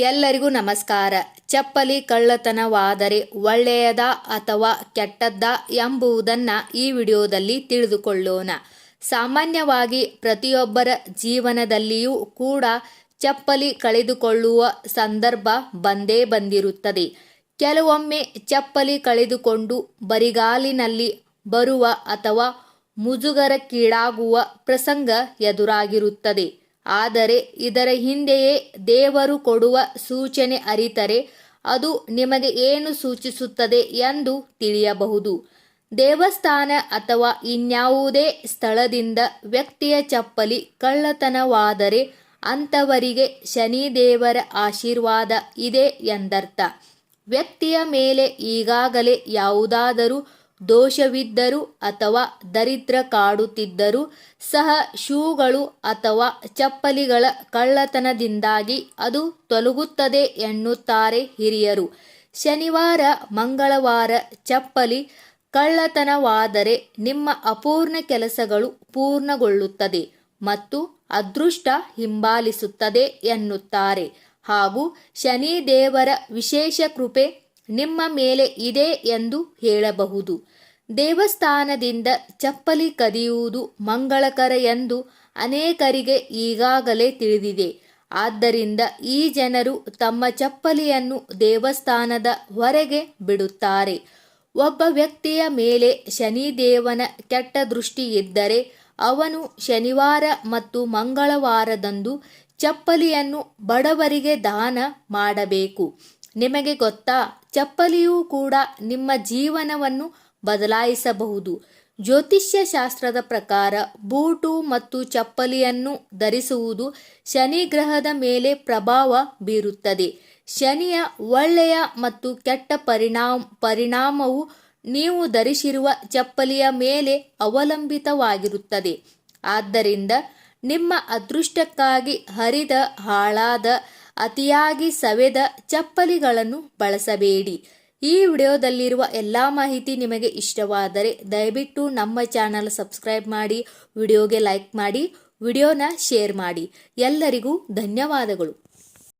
ಎಲ್ಲರಿಗೂ ನಮಸ್ಕಾರ. ಚಪ್ಪಲಿ ಕಳ್ಳತನವಾದರೆ ಒಳ್ಳೆಯದ ಅಥವಾ ಕೆಟ್ಟದ್ದ ಎಂಬುದನ್ನು ಈ ವಿಡಿಯೋದಲ್ಲಿ ತಿಳಿದುಕೊಳ್ಳೋಣ. ಸಾಮಾನ್ಯವಾಗಿ ಪ್ರತಿಯೊಬ್ಬರ ಜೀವನದಲ್ಲಿಯೂ ಕೂಡ ಚಪ್ಪಲಿ ಕಳೆದುಕೊಳ್ಳುವ ಸಂದರ್ಭ ಬಂದೇ ಬಂದಿರುತ್ತದೆ. ಕೆಲವೊಮ್ಮೆ ಚಪ್ಪಲಿ ಕಳೆದುಕೊಂಡು ಬರಿಗಾಲಿನಲ್ಲಿ ಬರುವ ಅಥವಾ ಮುಜುಗರಕ್ಕೀಡಾಗುವ ಪ್ರಸಂಗ ಎದುರಾಗಿರುತ್ತದೆ. ಆದರೆ ಇದರ ಹಿಂದೆಯೇ ದೇವರು ಕೊಡುವ ಸೂಚನೆ ಅರಿತರೆ, ಅದು ನಿಮಗೆ ಏನು ಸೂಚಿಸುತ್ತದೆ ಎಂದು ತಿಳಿಯಬಹುದು. ದೇವಸ್ಥಾನ ಅಥವಾ ಇನ್ಯಾವುದೇ ಸ್ಥಳದಿಂದ ವ್ಯಕ್ತಿಯ ಚಪ್ಪಲಿ ಕಳ್ಳತನವಾದರೆ ಅಂಥವರಿಗೆ ಶನಿದೇವರ ಆಶೀರ್ವಾದ ಇದೆ ಎಂದರ್ಥ. ವ್ಯಕ್ತಿಯ ಮೇಲೆ ಈಗಾಗಲೇ ಯಾವುದಾದರೂ ದೋಷವಿದ್ದರೂ ಅಥವಾ ದರಿದ್ರ ಕಾಡುತ್ತಿದ್ದರೂ ಸಹ ಶೂಗಳು ಅಥವಾ ಚಪ್ಪಲಿಗಳ ಕಳ್ಳತನದಿಂದಾಗಿ ಅದು ತೊಲಗುತ್ತದೆ ಎನ್ನುತ್ತಾರೆ ಹಿರಿಯರು. ಶನಿವಾರ, ಮಂಗಳವಾರ ಚಪ್ಪಲಿ ಕಳ್ಳತನವಾದರೆ ನಿಮ್ಮ ಅಪೂರ್ಣ ಕೆಲಸಗಳು ಪೂರ್ಣಗೊಳ್ಳುತ್ತದೆ ಮತ್ತು ಅದೃಷ್ಟ ಹಿಂಬಾಲಿಸುತ್ತದೆ ಎನ್ನುತ್ತಾರೆ ಹಾಗೂ ಶನಿ ದೇವರ ವಿಶೇಷ ಕೃಪೆ ನಿಮ್ಮ ಮೇಲೆ ಇದೆ ಎಂದು ಹೇಳಬಹುದು. ದೇವಸ್ಥಾನದಿಂದ ಚಪ್ಪಲಿ ಕದಿಯುವುದು ಮಂಗಳಕರ ಎಂದು ಅನೇಕರಿಗೆ ಈಗಾಗಲೇ ತಿಳಿದಿದೆ. ಆದ್ದರಿಂದ ಈ ಜನರು ತಮ್ಮ ಚಪ್ಪಲಿಯನ್ನು ದೇವಸ್ಥಾನದ ಹೊರಗೆ ಬಿಡುತ್ತಾರೆ. ಒಬ್ಬ ವ್ಯಕ್ತಿಯ ಮೇಲೆ ಶನಿದೇವನ ಕೆಟ್ಟ ದೃಷ್ಟಿ ಇದ್ದರೆ ಅವನು ಶನಿವಾರ ಮತ್ತು ಮಂಗಳವಾರದಂದು ಚಪ್ಪಲಿಯನ್ನು ಬಡವರಿಗೆ ದಾನ ಮಾಡಬೇಕು. ನಿಮಗೆ ಗೊತ್ತಾ, ಚಪ್ಪಲಿಯೂ ಕೂಡ ನಿಮ್ಮ ಜೀವನವನ್ನು ಬದಲಾಯಿಸಬಹುದು. ಜ್ಯೋತಿಷ್ಯ ಶಾಸ್ತ್ರದ ಪ್ರಕಾರ ಬೂಟು ಮತ್ತು ಚಪ್ಪಲಿಯನ್ನು ಧರಿಸುವುದು ಶನಿ ಗ್ರಹದ ಮೇಲೆ ಪ್ರಭಾವ ಬೀರುತ್ತದೆ. ಶನಿಯ ಒಳ್ಳೆಯ ಮತ್ತು ಕೆಟ್ಟ ಪರಿಣಾಮ, ಪರಿಣಾಮವು ನೀವು ಧರಿಸಿರುವ ಚಪ್ಪಲಿಯ ಮೇಲೆ ಅವಲಂಬಿತವಾಗಿರುತ್ತದೆ. ಆದ್ದರಿಂದ ನಿಮ್ಮ ಅದೃಷ್ಟಕ್ಕಾಗಿ ಹರಿದ ಹಾಳಾದ ಅತಿಯಾಗಿ ಸವೆದ ಚಪ್ಪಲಿಗಳನ್ನು ಬಳಸಬೇಡಿ. ಈ ವಿಡಿಯೋದಲ್ಲಿರುವ ಎಲ್ಲ ಮಾಹಿತಿ ನಿಮಗೆ ಇಷ್ಟವಾದರೆ ದಯವಿಟ್ಟು ನಮ್ಮ ಚಾನಲ್ ಸಬ್ಸ್ಕ್ರೈಬ್ ಮಾಡಿ, ವಿಡಿಯೋಗೆ ಲೈಕ್ ಮಾಡಿ, ವಿಡಿಯೋನ ಶೇರ್ ಮಾಡಿ. ಎಲ್ಲರಿಗೂ ಧನ್ಯವಾದಗಳು.